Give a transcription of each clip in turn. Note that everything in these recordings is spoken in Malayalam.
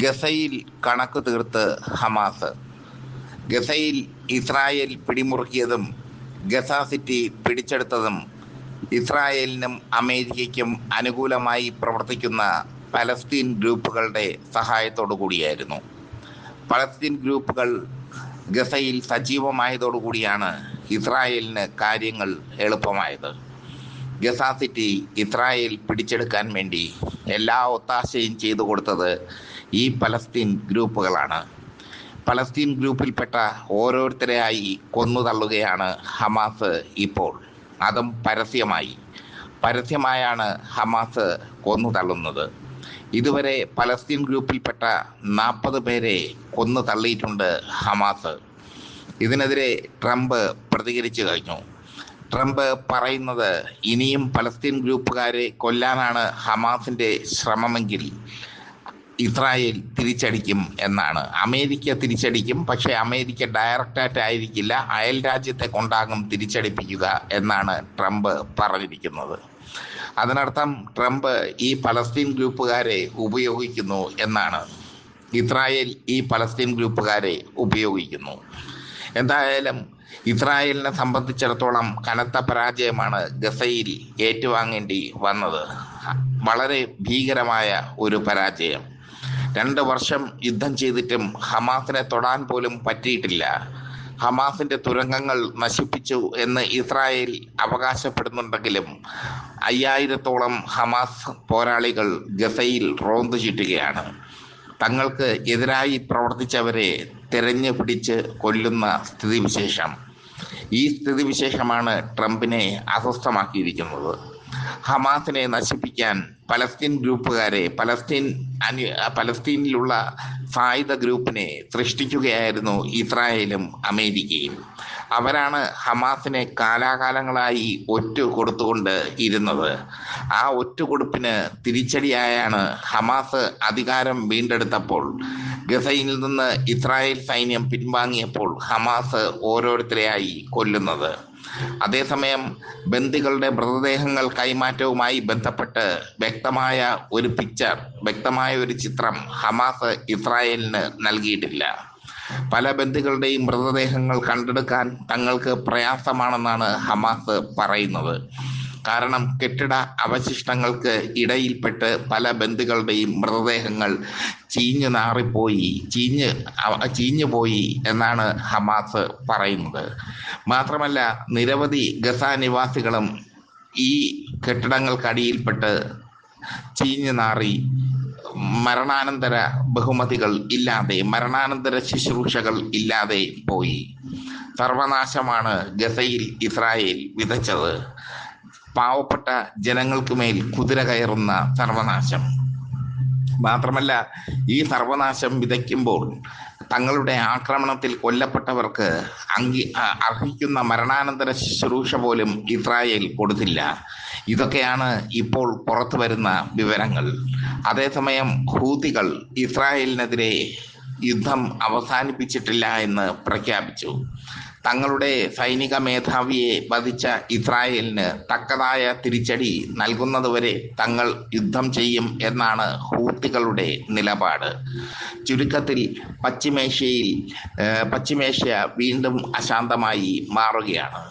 ഗസയിൽ കണക്ക് തീർത്ത് ഹമാസ്. ഗസയിൽ ഇസ്രായേൽ പിടിമുറുക്കിയതും ഗസ സിറ്റി പിടിച്ചെടുത്തതും ഇസ്രായേലിനും അമേരിക്കയ്ക്കും അനുകൂലമായി പ്രവർത്തിക്കുന്ന പലസ്തീൻ ഗ്രൂപ്പുകളുടെ സഹായത്തോടു കൂടിയായിരുന്നു. പലസ്തീൻ ഗ്രൂപ്പുകൾ ഗസയിൽ സജീവമായതോടുകൂടിയാണ് ഇസ്രായേലിന് കാര്യങ്ങൾ എളുപ്പമായത്. ഗസ സിറ്റി ഇസ്രായേൽ പിടിച്ചെടുക്കാൻ വേണ്ടി എല്ലാ ഒത്താശയും ചെയ്തു കൊടുത്തത് ഈ പലസ്തീൻ ഗ്രൂപ്പുകളാണ്. പലസ്തീൻ ഗ്രൂപ്പിൽപ്പെട്ട ഓരോരുത്തരെയായി കൊന്നു തള്ളുകയാണ് ഹമാസ് ഇപ്പോൾ. അതും പരസ്യമായി. പരസ്യമായാണ് ഹമാസ് കൊന്നു തള്ളുന്നത്. ഇതുവരെ പലസ്തീൻ ഗ്രൂപ്പിൽപ്പെട്ട നാൽപ്പത് പേരെ കൊന്നു തള്ളിയിട്ടുണ്ട് ഹമാസ്. ഇതിനെതിരെ ട്രംപ് പ്രതികരിച്ചു കഴിഞ്ഞു. ട്രംപ് പറയുന്നത് ഇനിയും പലസ്തീൻ ഗ്രൂപ്പുകാരെ കൊല്ലാനാണ് ഹമാസിന്റെ ശ്രമമെങ്കിൽ ഇസ്രായേൽ തിരിച്ചടിക്കും എന്നാണ്. അമേരിക്ക തിരിച്ചടിക്കും പക്ഷേ അമേരിക്ക ഡയറക്റ്റായിട്ട് ആയിരിക്കില്ല അയൽ രാജ്യത്തെ കൊണ്ടാകും തിരിച്ചടിപ്പിക്കുക എന്നാണ് ട്രംപ് പറഞ്ഞിരിക്കുന്നത്. അതിനർത്ഥം ട്രംപ് ഈ പലസ്തീൻ ഗ്രൂപ്പുകാരെ ഉപയോഗിക്കുന്നു എന്നാണ്. ഇസ്രായേൽ ഈ പലസ്തീൻ ഗ്രൂപ്പുകാരെ ഉപയോഗിക്കുന്നു. എന്തായാലും ഇസ്രായേലിനെ സംബന്ധിച്ചിടത്തോളം കനത്ത പരാജയമാണ് ഗസയിൽ ഏറ്റുവാങ്ങേണ്ടി വന്നത്. വളരെ ഭീകരമായ ഒരു പരാജയം. രണ്ട് വർഷം യുദ്ധം ചെയ്തിട്ടും ഹമാസിനെ തൊടാൻ പോലും പറ്റിയിട്ടില്ല. ഹമാസിന്റെ തുരങ്കങ്ങൾ നശിപ്പിച്ചു എന്ന് ഇസ്രായേൽ അവകാശപ്പെടുന്നുണ്ടെങ്കിലും അയ്യായിരത്തോളം ഹമാസ് പോരാളികൾ ഗസയിൽ റോന്തു ചുറ്റുകയാണ്. തങ്ങൾക്ക് എതിരായി പ്രവർത്തിച്ചവരെ തെരഞ്ഞു പിടിച്ച് കൊല്ലുന്ന സ്ഥിതിവിശേഷം. ഈ സ്ഥിതിവിശേഷമാണ് ട്രംപിനെ അസ്വസ്ഥമാക്കിയിരിക്കുന്നത്. ഹമാസിനെ നശിപ്പിക്കാൻ പലസ്തീൻ ഗ്രൂപ്പുകാരെ പലസ്തീൻ അനു പലസ്തീനിലുള്ള സായുധ ഗ്രൂപ്പിനെ സൃഷ്ടിക്കുകയായിരുന്നു ഇസ്രായേലും അമേരിക്കയും. അവരാണ് ഹമാസിനെ കാലാകാലങ്ങളായി ഒറ്റ കൊടുത്തുകൊണ്ട് ഇരുന്നത്. ആ ഒറ്റുകൊടുപ്പിന് തിരിച്ചടിയായാണ് ഹമാസ് അധികാരം വീണ്ടെടുത്തപ്പോൾ ഗസയിൽ നിന്ന് ഇസ്രായേൽ സൈന്യം പിൻവാങ്ങിയപ്പോൾ ഹമാസ് ഓരോരുത്തരെയായി കൊല്ലുന്നത്. അതേസമയം ബന്ദികളുടെ മൃതദേഹങ്ങൾ കൈമാറ്റവുമായി ബന്ധപ്പെട്ട് വ്യക്തമായ ഒരു പിക്ചർ വ്യക്തമായ ഒരു ചിത്രം ഹമാസ് ഇസ്രായേലിന് നൽകിയിട്ടില്ല. പല ബന്ധുക്കളുടെയും മൃതദേഹങ്ങൾ കണ്ടെടുക്കാൻ തങ്ങൾക്ക് പ്രയാസമാണെന്നാണ് ഹമാസ് പറയുന്നത്. കാരണം കെട്ടിട അവശിഷ്ടങ്ങൾക്ക് ഇടയിൽപ്പെട്ട് പല ബന്ധുക്കളുടെയും മൃതദേഹങ്ങൾ ചീഞ്ഞു നാറിപ്പോയി ചീഞ്ഞ് ചീഞ്ഞു പോയി എന്നാണ് ഹമാസ് പറയുന്നത്. മാത്രമല്ല നിരവധി ഗസ നിവാസികളും ഈ കെട്ടിടങ്ങൾക്കടിയിൽപ്പെട്ട് ചീഞ്ഞു നാറി മരണാനന്തര ബഹുമതികൾ ഇല്ലാതെ മരണാനന്തര ശുശ്രൂഷകൾ ഇല്ലാതെ പോയി. സർവനാശമാണ് ഗസയിൽ ഇസ്രായേൽ വിതച്ചത്. പാവപ്പെട്ട ജനങ്ങൾക്ക് മേൽ കുതിര കയറുന്ന സർവനാശം. മാത്രമല്ല ഈ സർവനാശം വിതയ്ക്കുമ്പോൾ തങ്ങളുടെ ആക്രമണത്തിൽ കൊല്ലപ്പെട്ടവർക്ക് അംഗി അർഹിക്കുന്ന മരണാനന്തര ശുശ്രൂഷ പോലും ഇസ്രായേൽ കൊടുത്തില്ല. ഇതൊക്കെയാണ് ഇപ്പോൾ പുറത്തു വരുന്ന വിവരങ്ങൾ. അതേസമയം ഹൂതികൾ ഇസ്രായേലിനെതിരെ യുദ്ധം അവസാനിപ്പിച്ചിട്ടില്ല എന്ന് പ്രഖ്യാപിച്ചു. തങ്ങളുടെ സൈനിക മേധാവിയെ വധിച്ച ഇസ്രായേലിന് തക്കതായ തിരിച്ചടി നൽകുന്നതുവരെ തങ്ങൾ യുദ്ധം ചെയ്യും എന്നാണ് ഹൂത്തികളുടെ നിലപാട്. ചുരുക്കത്തിൽ പശ്ചിമേഷ്യയിൽ പശ്ചിമേഷ്യ വീണ്ടും അശാന്തമായി മാറുകയാണ്.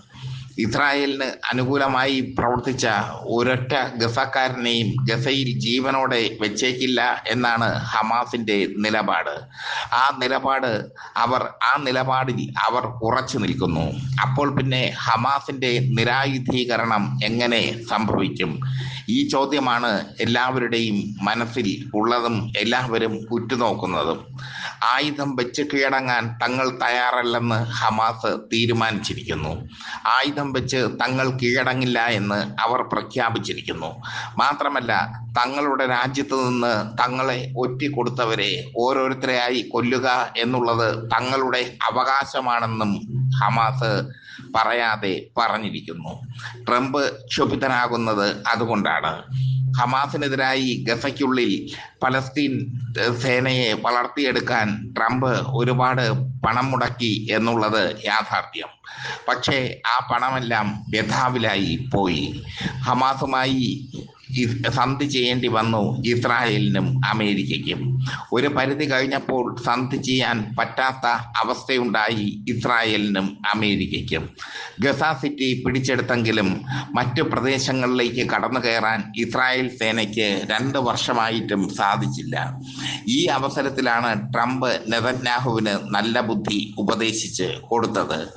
ഇസ്രായേലിന് അനുകൂലമായി പ്രവർത്തിച്ച ഒരൊറ്റ ഗസക്കാരനെയും ഗസയിൽ ജീവനോടെ വെച്ചേക്കില്ല എന്നാണ് ഹമാസിന്റെ നിലപാട്. ആ നിലപാട് അവർ ആ നിലപാടിൽ അവർ ഉറച്ചു നിൽക്കുന്നു. അപ്പോൾ പിന്നെ ഹമാസിന്റെ നിരായുധീകരണം എങ്ങനെ സംഭവിക്കും? ഈ ചോദ്യമാണ് എല്ലാവരുടെയും മനസ്സിൽ ഉള്ളതും എല്ലാവരും ഉറ്റുനോക്കുന്നതും. ആയുധം വെച്ച് കീഴടങ്ങാൻ തങ്ങൾ തയ്യാറല്ലെന്ന് ഹമാസ് തീരുമാനിച്ചിരിക്കുന്നു. ആയുധം വെച്ച് തങ്ങൾ കീഴടങ്ങില്ല എന്ന് അവർ പ്രഖ്യാപിച്ചിരിക്കുന്നു. മാത്രമല്ല തങ്ങളുടെ രാജ്യത്ത് നിന്ന് തങ്ങളെ ഒറ്റിക്കൊടുത്തവരെ ഓരോരുത്തരെയായി കൊല്ലുക എന്നുള്ളത് തങ്ങളുടെ അവകാശമാണെന്നും ഹമാസ് പറയാതെ പറഞ്ഞിരിക്കുന്നു. ട്രംപ് ക്ഷുഭിതനാകുന്നത് അതുകൊണ്ടാണ്. ഹമാസിനെതിരായി ഗസയ്ക്കുള്ളിൽ പലസ്തീൻ സേനയെ വളർത്തിയെടുക്കാൻ ട്രംപ് ഒരുപാട് പണം മുടക്കി എന്നുള്ളത് യാഥാർത്ഥ്യം. പക്ഷേ ആ പണമെല്ലാം വ്യഥാവിലായി പോയി. ഹമാസുമായി സന്ധി ചെയ്യേണ്ടി വന്നു ഇസ്രായേലിനും അമേരിക്കയ്ക്കും. ഒരു പരിധി കഴിഞ്ഞപ്പോൾ സന്ധി ചെയ്യാൻ പറ്റാത്ത അവസ്ഥയുണ്ടായി ഇസ്രായേലിനും അമേരിക്കയ്ക്കും. ഗസ സിറ്റി പിടിച്ചെടുത്തെങ്കിലും മറ്റു പ്രദേശങ്ങളിലേക്ക് കടന്നു കയറാൻ ഇസ്രായേൽ സേനയ്ക്ക് രണ്ട് വർഷമായിട്ടും സാധിച്ചില്ല. ഈ അവസരത്തിലാണ് ട്രംപ് നെതന്യാഹുവിന് നല്ല ബുദ്ധി ഉപദേശിച്ച് കൊടുത്തത്.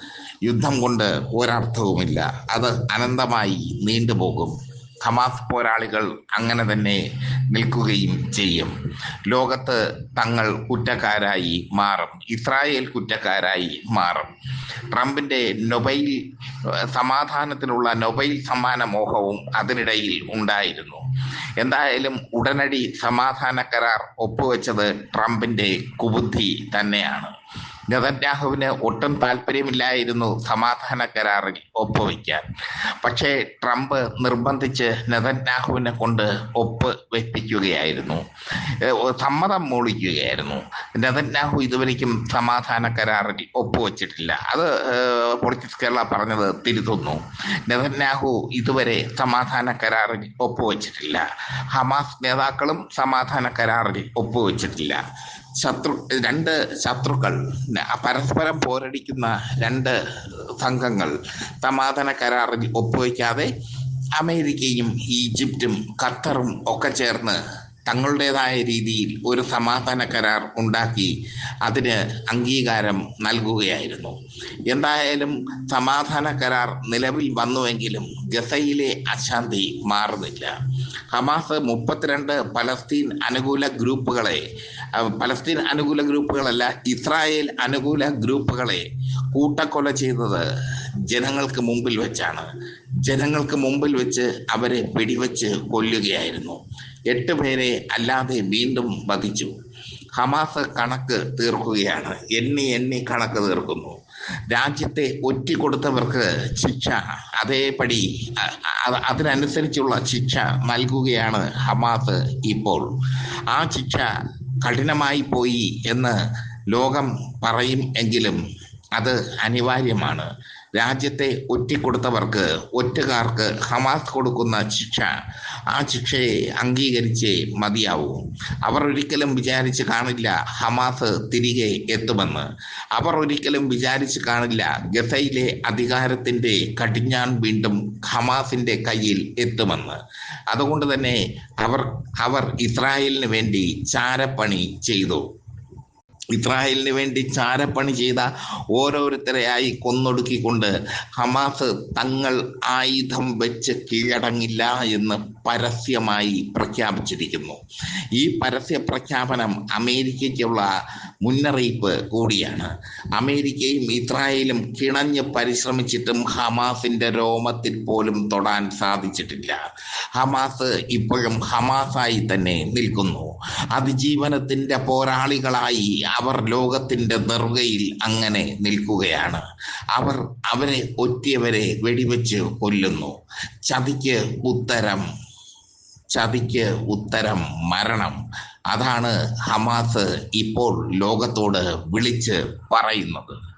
യുദ്ധം കൊണ്ട് ഒരർത്ഥവുമില്ല. അത് അനന്തമായി നീണ്ടുപോകും. ഹമാസ് പോരാളികൾ അങ്ങനെ തന്നെ നിൽക്കുകയും ചെയ്യും. ലോകത്ത് തങ്ങൾ കുറ്റക്കാരായി മാറും. ഇസ്രായേൽ കുറ്റക്കാരായി മാറും. ട്രംപിന്റെ നൊബൈൽ സമാധാനത്തിനുള്ള നൊബൈൽ സമ്മാന മോഹവും അതിനിടയിൽ ഉണ്ടായിരുന്നു. എന്തായാലും ഉടനടി സമാധാന കരാർ ഒപ്പുവെച്ചത് ട്രംപിന്റെ കുബുദ്ധി തന്നെയാണ്. നെതന്യാഹുവിന് ഒട്ടും താല്പര്യമില്ലായിരുന്നു സമാധാന കരാറിൽ ഒപ്പുവെക്കാൻ. പക്ഷേ ട്രംപ് നിർബന്ധിച്ച് നെതന്യാഹുവിനെ കൊണ്ട് ഒപ്പ് വെപ്പിക്കുകയായിരുന്നു. സമ്മതം മൂളിക്കുകയായിരുന്നു. നെതന്യാഹു ഇതുവരെയ്ക്കും സമാധാന കരാറിൽ ഒപ്പുവെച്ചിട്ടില്ല അത് പൊളിറ്റിക്സ് കേരള പറഞ്ഞത് തിരുത്തുന്നു. നെതന്യാഹു ഇതുവരെ സമാധാന കരാറിൽ ഒപ്പുവെച്ചിട്ടില്ല ഹമാസ് നേതാക്കളും സമാധാന കരാറിൽ ഒപ്പുവെച്ചിട്ടില്ല ശത്രു രണ്ട് ശത്രുക്കൾ പരസ്പരം പോരടിക്കുന്ന രണ്ട് സംഘങ്ങൾ സമാധാന കരാറിൽ ഒപ്പുവയ്ക്കാതെ അമേരിക്കയും ഈജിപ്തും ഖത്തറും ഒക്കെ ചേർന്ന് തങ്ങളുടേതായ രീതിയിൽ ഒരു സമാധാന കരാർ ഉണ്ടാക്കി അതിന് അംഗീകാരം നൽകുകയായിരുന്നു. എന്തായാലും സമാധാന കരാർ നിലവിൽ വന്നുവെങ്കിലും ഗസയിലെ അശാന്തി മാറുന്നില്ല. ഹമാസ് മുപ്പത്തിരണ്ട് പലസ്തീൻ അനുകൂല ഗ്രൂപ്പുകളെ പലസ്തീൻ അനുകൂല ഗ്രൂപ്പുകളല്ല ഇസ്രായേൽ അനുകൂല ഗ്രൂപ്പുകളെ കൂട്ടക്കൊല ചെയ്തത് ജനങ്ങൾക്ക് മുമ്പിൽ വെച്ചാണ്. ജനങ്ങൾക്ക് മുമ്പിൽ വെച്ച് അവരെ വെടിവെച്ച് കൊല്ലുകയായിരുന്നു. എട്ട് പേരെ അല്ലാതെ വീണ്ടും വധിച്ചു. ഹമാസ് കണക്ക് തീർക്കുകയാണ്. എണ്ണി എണ്ണി കണക്ക് തീർക്കുന്നു. രാജ്യത്തെ ഒറ്റിക്കൊടുത്തവർക്ക് ശിക്ഷ അതേപടി അതിനനുസരിച്ചുള്ള ശിക്ഷ നൽകുകയാണ് ഹമാസ് ഇപ്പോൾ. ആ ശിക്ഷ കഠിനമായി പോയി എന്ന് ലോകം പറയും എങ്കിലും അത് അനിവാര്യമാണ്. രാജ്യത്തെ ഒറ്റിക്കൊടുത്തവർക്ക് ഒറ്റുകാർക്ക് ഹമാസ് കൊടുക്കുന്ന ശിക്ഷ ആ ശിക്ഷയെ അംഗീകരിച്ച് മതിയാവൂ. അവർ ഒരിക്കലും വിചാരിച്ച് കാണില്ല ഹമാസ് തിരികെ എത്തുമെന്ന്. അവർ ഒരിക്കലും വിചാരിച്ച് കാണില്ല ഗസയിലെ അധികാരത്തിന്റെ കടിഞ്ഞാൻ വീണ്ടും ഹമാസിന്റെ കയ്യിൽ എത്തുമെന്ന്. അതുകൊണ്ട് തന്നെ അവർ അവർ ഇസ്രായേലിന് വേണ്ടി ചാരപ്പണി ചെയ്തു. ഇസ്രായേലിന് വേണ്ടി ചാരപ്പണി ചെയ്ത ഓരോരുത്തരെയായി കൊന്നൊടുക്കിക്കൊണ്ട് ഹമാസ് തങ്ങൾ ആയുധം വെച്ച് കീഴടങ്ങില്ല എന്ന് പരസ്യമായി പ്രഖ്യാപിച്ചിരിക്കുന്നു. ഈ പരസ്യ പ്രഖ്യാപനം അമേരിക്കയ്ക്കുള്ള മുന്നറിയിപ്പ് കൂടിയാണ്. അമേരിക്കയും ഇസ്രായേലും കിണഞ്ഞ് പരിശ്രമിച്ചിട്ടും ഹമാസിന്റെ രോമത്തിൽ പോലും തൊടാൻ സാധിച്ചിട്ടില്ല. ഹമാസ് ഇപ്പോഴും ഹമാസായി തന്നെ നിൽക്കുന്നു. അതിജീവനത്തിന്റെ പോരാളികളായി അവർ ലോകത്തിന്റെ നെറുകയിൽ അങ്ങനെ നിൽക്കുകയാണ്. അവർ അവരെ ഒറ്റിയവരെ വെടിവെച്ച് കൊല്ലുന്നു. ചതിക്ക് ഉത്തരം ചതിക്ക് ഉത്തരം മരണം. അതാണ് ഹമാസ് ഇപ്പോൾ ലോകത്തോട് വിളിച്ച് പറയുന്നത്.